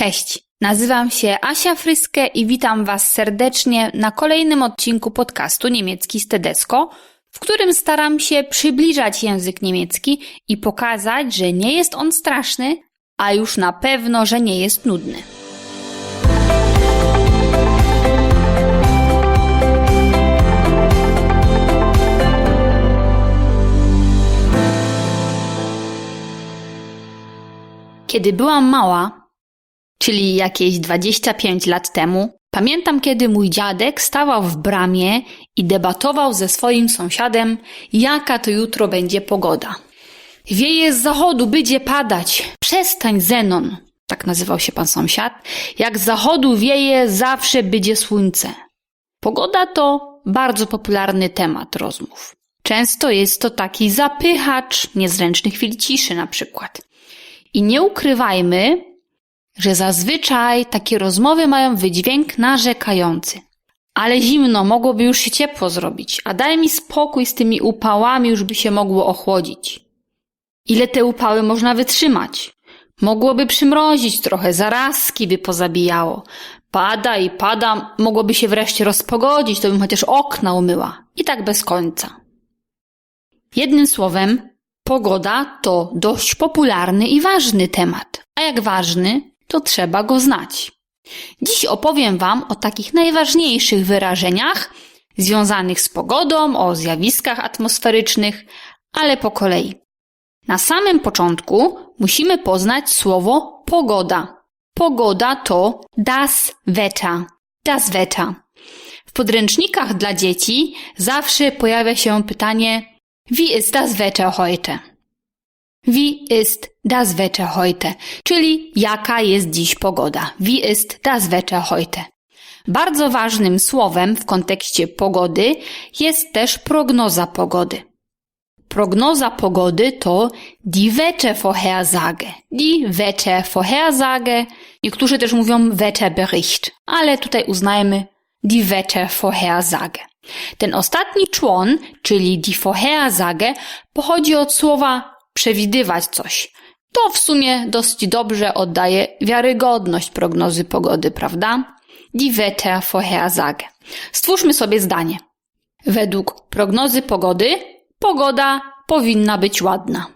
Cześć, nazywam się Asia Fryskę i witam Was serdecznie na kolejnym odcinku podcastu Niemiecki z Tedesco, w którym staram się przybliżać język niemiecki i pokazać, że nie jest on straszny, a już na pewno, że nie jest nudny. Kiedy byłam mała, czyli jakieś 25 lat temu, pamiętam kiedy mój dziadek stawał w bramie i debatował ze swoim sąsiadem, jaka to jutro będzie pogoda. Wieje z zachodu, będzie padać. Przestań, Zenon, tak nazywał się pan sąsiad. Jak z zachodu wieje, zawsze będzie słońce. Pogoda to bardzo popularny temat rozmów. Często jest to taki zapychacz niezręcznych chwil ciszy na przykład. I nie ukrywajmy, że zazwyczaj takie rozmowy mają wydźwięk narzekający. Ale zimno, mogłoby już się ciepło zrobić, a daj mi spokój z tymi upałami, już by się mogło ochłodzić. Ile te upały można wytrzymać? Mogłoby przymrozić trochę, zarazki by pozabijało. Pada i pada, mogłoby się wreszcie rozpogodzić, to bym chociaż okna umyła. I tak bez końca. Jednym słowem, pogoda to dość popularny i ważny temat. A jak ważny, to trzeba go znać. Dziś opowiem Wam o takich najważniejszych wyrażeniach związanych z pogodą, o zjawiskach atmosferycznych, ale po kolei. Na samym początku musimy poznać słowo pogoda. Pogoda to das Wetter. Das Wetter. W podręcznikach dla dzieci zawsze pojawia się pytanie Wie ist das Wetter heute? Wie ist das Wetter heute? Czyli jaka jest dziś pogoda? Wie ist das Wetter heute? Bardzo ważnym słowem w kontekście pogody jest też prognoza pogody. Prognoza pogody to die Wettervorhersage. Die Wettervorhersage. Niektórzy też mówią Wetterbericht, ale tutaj uznajmy die Wettervorhersage. Ten ostatni człon, czyli die Vorhersage, pochodzi od słowa przewidywać coś. To w sumie dość dobrze oddaje wiarygodność prognozy pogody, prawda? Die Wettervorhersage. Stwórzmy sobie zdanie. Według prognozy pogody, pogoda powinna być ładna.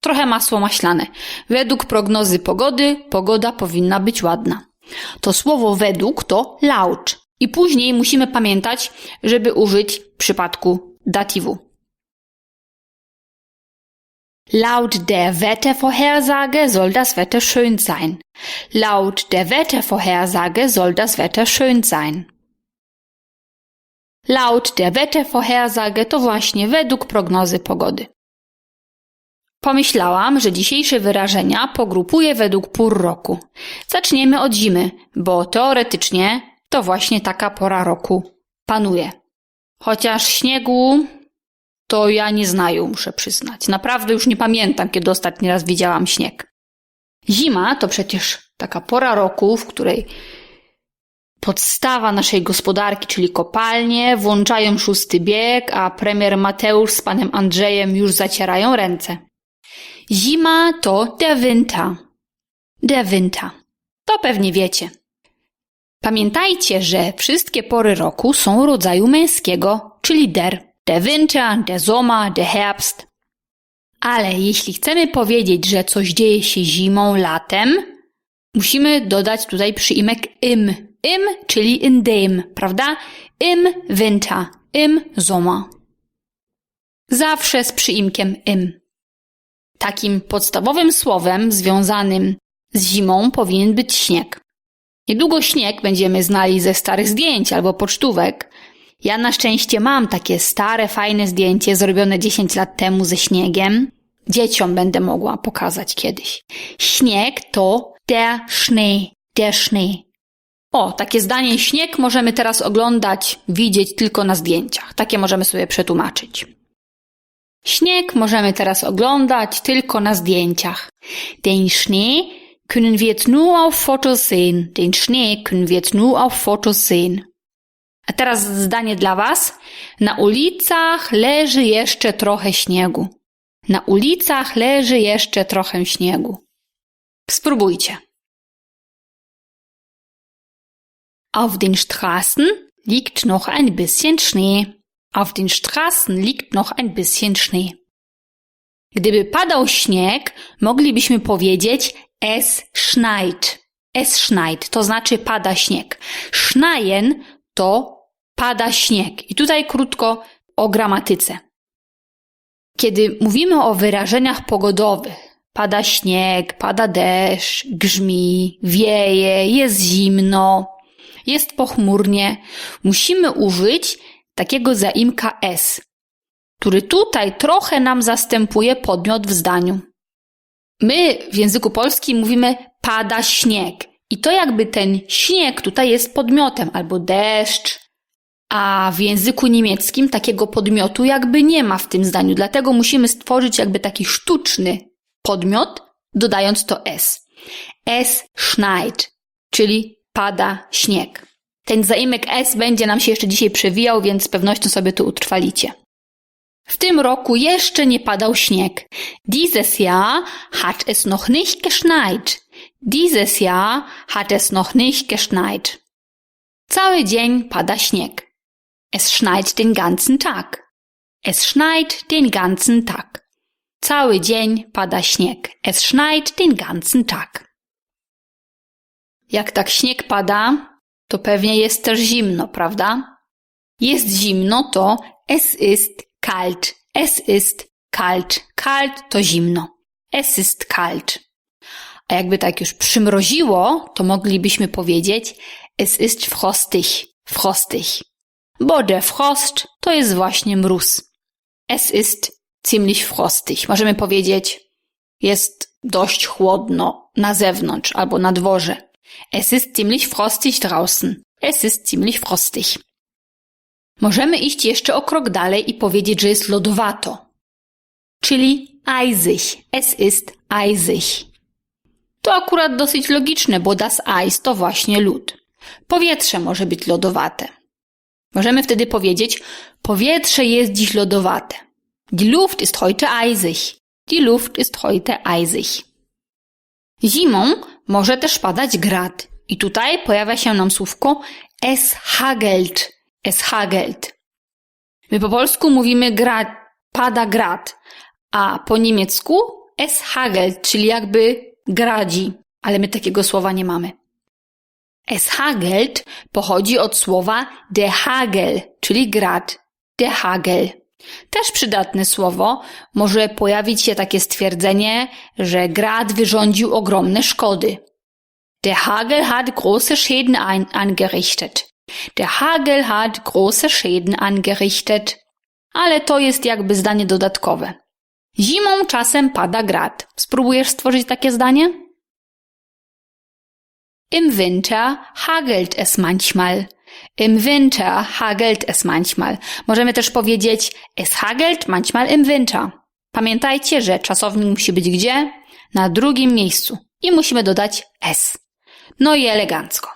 Trochę masło maślane. Według prognozy pogody, pogoda powinna być ładna. To słowo według to laut. I później musimy pamiętać, żeby użyć w przypadku datywu. Laut der Wettervorhersage soll das Wetter schön sein. Laut der Wettervorhersage soll das Wetter schön sein. Laut der Wettervorhersage to właśnie według prognozy pogody. Pomyślałam, że dzisiejsze wyrażenia pogrupuję według pór roku. Zaczniemy od zimy, bo teoretycznie to właśnie taka pora roku panuje. Chociaż śniegu to ja nie znaję, muszę przyznać. Naprawdę już nie pamiętam, kiedy ostatni raz widziałam śnieg. Zima to przecież taka pora roku, w której podstawa naszej gospodarki, czyli kopalnie, włączają szósty bieg, a premier Mateusz z panem Andrzejem już zacierają ręce. Zima to der Winter. To pewnie wiecie. Pamiętajcie, że wszystkie pory roku są rodzaju męskiego, czyli der. Der Winter, der Sommer, der Herbst. Ale jeśli chcemy powiedzieć, że coś dzieje się zimą, latem, musimy dodać tutaj przyimek im. Im, czyli in dem, prawda? Im Winter, im Sommer. Zawsze z przyimkiem im. Takim podstawowym słowem związanym z zimą powinien być śnieg. Niedługo śnieg będziemy znali ze starych zdjęć albo pocztówek. Ja na szczęście mam takie stare, fajne zdjęcie zrobione 10 lat temu ze śniegiem. Dzieciom będę mogła pokazać kiedyś. Śnieg to der Schnee, der Schnee. O, takie zdanie śnieg możemy teraz oglądać, widzieć tylko na zdjęciach. Takie możemy sobie przetłumaczyć. Śnieg możemy teraz oglądać tylko na zdjęciach. Den Schnee können wir jetzt nur auf Fotos sehen. Den Schnee können wir jetzt nur auf Fotos sehen. A teraz zdanie dla Was. Na ulicach leży jeszcze trochę śniegu. Na ulicach leży jeszcze trochę śniegu. Spróbujcie. Auf den Straßen liegt noch ein bisschen Schnee. Auf den Straßen liegt noch ein bisschen Schnee. Gdyby padał śnieg, moglibyśmy powiedzieć es schneit. Es schneit, to znaczy pada śnieg. Schneien to pada śnieg. I tutaj krótko o gramatyce. Kiedy mówimy o wyrażeniach pogodowych, pada śnieg, pada deszcz, grzmi, wieje, jest zimno, jest pochmurnie, musimy użyć takiego zaimka s, który tutaj trochę nam zastępuje podmiot w zdaniu. My w języku polskim mówimy pada śnieg. I to jakby ten śnieg tutaj jest podmiotem, albo deszcz, a w języku niemieckim takiego podmiotu jakby nie ma w tym zdaniu, dlatego musimy stworzyć jakby taki sztuczny podmiot, dodając to s. Es schneit, czyli pada śnieg. Ten zaimek s będzie nam się jeszcze dzisiaj przewijał, więc z pewnością sobie tu utrwalicie. W tym roku jeszcze nie padał śnieg. Dieses Jahr hat es noch nicht geschneit. Dieses Jahr hat es noch nicht geschneit. Cały dzień pada śnieg. Es schneit den ganzen Tag. Es schneit den ganzen Tag. Cały dzień pada śnieg. Es schneit den ganzen Tag. Jak tak śnieg pada, to pewnie jest też zimno, prawda? Jest zimno to es ist kalt. Es ist kalt. Kalt to zimno. Es ist kalt. A jakby tak już przymroziło, to moglibyśmy powiedzieć es ist frostig. Frostig. Bo der Frost to jest właśnie mróz. Es ist ziemlich frostig. Możemy powiedzieć jest dość chłodno na zewnątrz albo na dworze. Es ist ziemlich frostig draußen. Es ist ziemlich frostig. Możemy iść jeszcze o krok dalej i powiedzieć, że jest lodowato. Czyli eisig. Es ist eisig. To akurat dosyć logiczne, bo das Eis to właśnie lód. Powietrze może być lodowate. Możemy wtedy powiedzieć, powietrze jest dziś lodowate. Die Luft ist heute eisig. Die Luft ist heute eisig. Zimą może też padać grad. I tutaj pojawia się nam słówko es hagelt. Es hagelt. My po polsku mówimy grad, pada grad, a po niemiecku es hagelt, czyli jakby gradzi, ale my takiego słowa nie mamy. Es hagelt pochodzi od słowa de hagel, czyli grad, de hagel. Też przydatne słowo, może pojawić się takie stwierdzenie, że grad wyrządził ogromne szkody. Der Hagel hat große Schäden ein angerichtet. Der Hagel hat große Schäden angerichtet. Ale to jest jakby zdanie dodatkowe. Zimą czasem pada grad. Spróbujesz stworzyć takie zdanie? Im Winter hagelt es manchmal. Im Winter hagelt es manchmal. Możemy też powiedzieć es hagelt manchmal im Winter. Pamiętajcie, że czasownik musi być gdzie? Na drugim miejscu. I musimy dodać s. No i elegancko.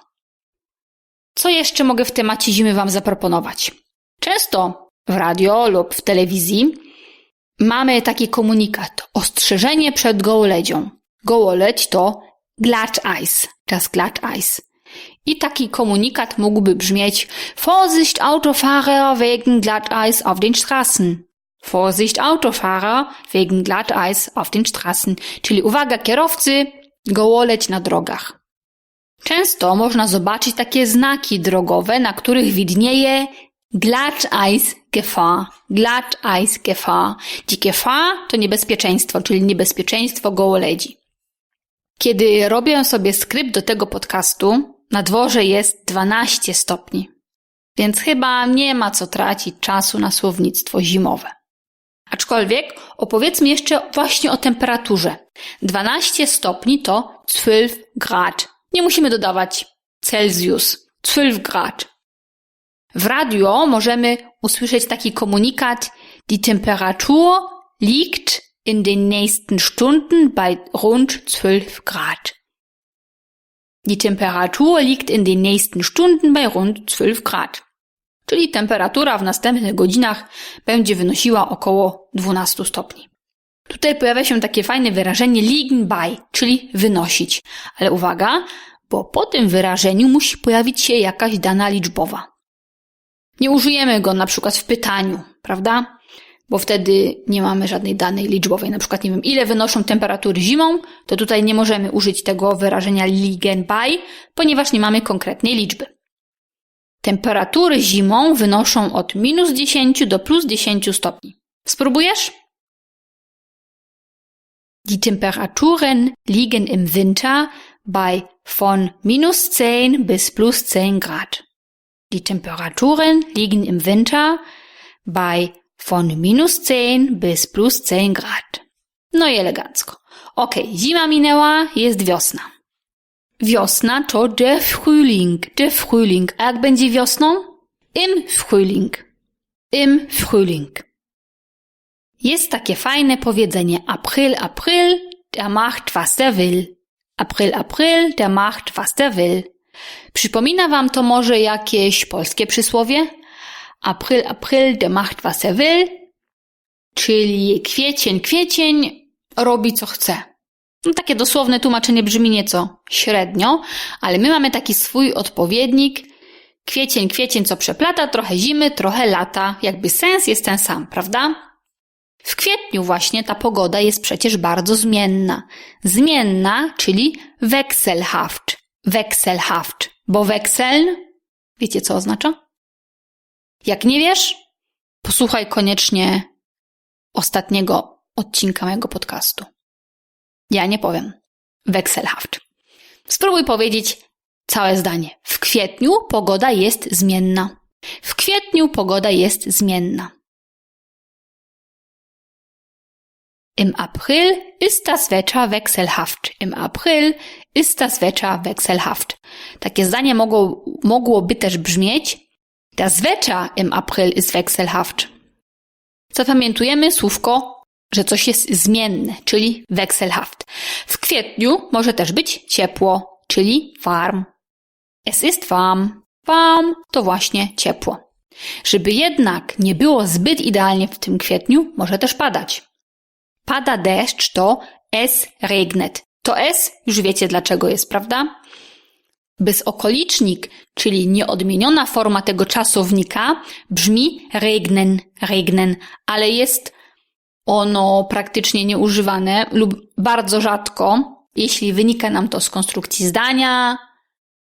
Co jeszcze mogę w temacie zimy Wam zaproponować? Często w radio lub w telewizji mamy taki komunikat. Ostrzeżenie przed gołoledzią. Gołoleć to Glatteis, das Glatteis. I taki komunikat mógłby brzmieć Vorsicht Autofahrer wegen Glatteis auf den Straßen. Vorsicht Autofahrer wegen Glatteis auf den Straßen. Czyli uwaga kierowcy, gołoleć na drogach. Często można zobaczyć takie znaki drogowe, na których widnieje Glatteis-Gefahr. Glatteis-Gefahr. Die Gefahr to niebezpieczeństwo, czyli niebezpieczeństwo gołoledzi. Kiedy robię sobie skrypt do tego podcastu, na dworze jest 12 stopni, więc chyba nie ma co tracić czasu na słownictwo zimowe. Aczkolwiek opowiedzmy jeszcze właśnie o temperaturze. 12 stopni to 12 grad. Nie musimy dodawać Celsius. 12 grad. W radio możemy usłyszeć taki komunikat: Die Temperatur liegt in den nächsten Stunden bei rund 12 Grad. Die Temperatur liegt in den nächsten Stunden bei rund 12 Grad. Czyli temperatura w następnych godzinach będzie wynosiła około 12 stopni. Tutaj pojawia się takie fajne wyrażenie liegen bei, czyli wynosić. Ale uwaga, bo po tym wyrażeniu musi pojawić się jakaś dana liczbowa. Nie użyjemy go na przykład w pytaniu, prawda? Bo wtedy nie mamy żadnej danej liczbowej. Na przykład, nie wiem, ile wynoszą temperatury zimą, to tutaj nie możemy użyć tego wyrażenia liegen bei, ponieważ nie mamy konkretnej liczby. Temperatury zimą wynoszą od minus 10 do plus 10 stopni. Spróbujesz? Die Temperaturen liegen im Winter bei von minus 10 bis plus 10 Grad. Die Temperaturen liegen im Winter bei von minus 10 bis plus 10 Grad. No i elegancko. Ok, zima minęła, jest wiosna. Wiosna to der Frühling, der Frühling. A jak będzie wiosną? Im Frühling. Im Frühling. Jest takie fajne powiedzenie April, April, der macht was der will. April, April, der macht was der will. Przypomina wam to może jakieś polskie przysłowie? April, April, der macht was er will, czyli kwiecień, kwiecień robi co chce. No, takie dosłowne tłumaczenie brzmi nieco średnio, ale my mamy taki swój odpowiednik. Kwiecień, kwiecień, co przeplata, trochę zimy, trochę lata. Jakby sens jest ten sam, prawda? W kwietniu właśnie ta pogoda jest przecież bardzo zmienna. Zmienna, czyli wechselhaft. Wechselhaft. Bo wechseln, wiecie co oznacza? Jak nie wiesz, posłuchaj koniecznie ostatniego odcinka mojego podcastu. Ja nie powiem. Wechselhaft. Spróbuj powiedzieć całe zdanie. W kwietniu pogoda jest zmienna. W kwietniu pogoda jest zmienna. Im April ist das Wetter wechselhaft. Im April ist das Wetter wechselhaft. Takie zdanie mogło, mogłoby też brzmieć Das Wetter im April ist wechselhaft. Zapamiętujemy słówko, że coś jest zmienne, czyli wechselhaft. W kwietniu może też być ciepło, czyli warm. Es ist warm. Warm to właśnie ciepło. Żeby jednak nie było zbyt idealnie w tym kwietniu, może też padać. Pada deszcz to es regnet. To es już wiecie dlaczego jest, prawda? Bezokolicznik, czyli nieodmieniona forma tego czasownika, brzmi regnen, regnen, ale jest ono praktycznie nieużywane lub bardzo rzadko, jeśli wynika nam to z konstrukcji zdania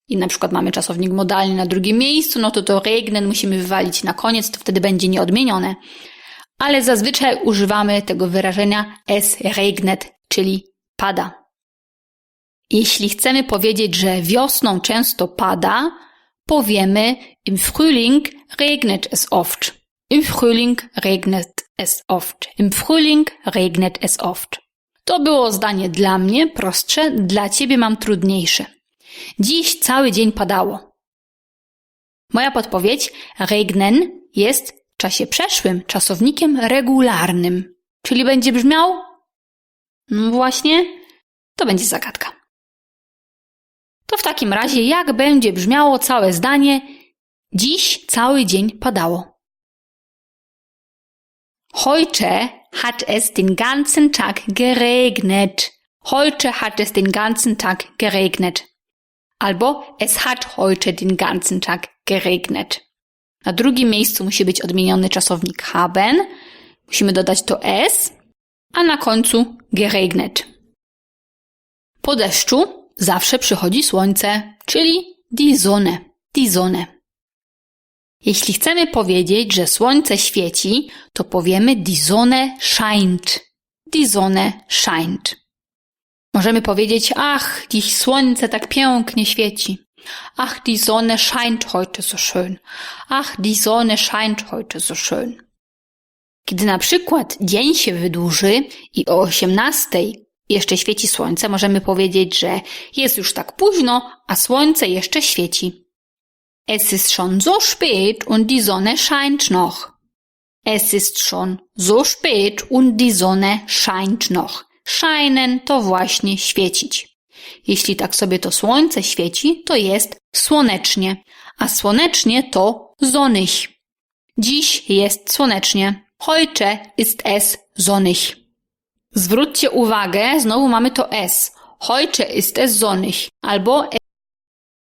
i na przykład mamy czasownik modalny na drugim miejscu, no to to regnen musimy wywalić na koniec, to wtedy będzie nieodmienione. Ale zazwyczaj używamy tego wyrażenia es regnet, czyli pada. Jeśli chcemy powiedzieć, że wiosną często pada, powiemy im Frühling regnet es oft. Im Frühling regnet es oft. Im Frühling regnet es oft. To było zdanie dla mnie prostsze, dla ciebie mam trudniejsze. Dziś cały dzień padało. Moja podpowiedź regnen jest czasie przeszłym czasownikiem regularnym, czyli będzie brzmiał no właśnie, to będzie zagadka. To w takim razie jak będzie brzmiało całe zdanie Dziś cały dzień padało. Heute hat es den ganzen Tag geregnet. Heute hat es den ganzen Tag geregnet. Albo es hat heute den ganzen Tag geregnet. Na drugim miejscu musi być odmieniony czasownik haben. Musimy dodać to es, a na końcu geregnet. Po deszczu zawsze przychodzi słońce, czyli die Sonne, die Sonne. Jeśli chcemy powiedzieć, że słońce świeci, to powiemy die Sonne scheint. Die Sonne scheint. Możemy powiedzieć, ach, dziś słońce tak pięknie świeci. Ach, die Sonne scheint heute so schön. Ach, die Sonne scheint heute so schön. Kiedy na przykład dzień się wydłuży i o 18 jeszcze świeci słońce, możemy powiedzieć, że jest już tak późno, a słońce jeszcze świeci. Es ist schon so spät und die Sonne scheint noch. Es ist schon so spät und die Sonne scheint noch. Scheinen to właśnie świecić. Jeśli tak sobie to słońce świeci, to jest słonecznie, a słonecznie to sonnig. Dziś jest słonecznie. Heute ist es sonnig. Zwróćcie uwagę, znowu mamy to es. Heute ist es sonnig albo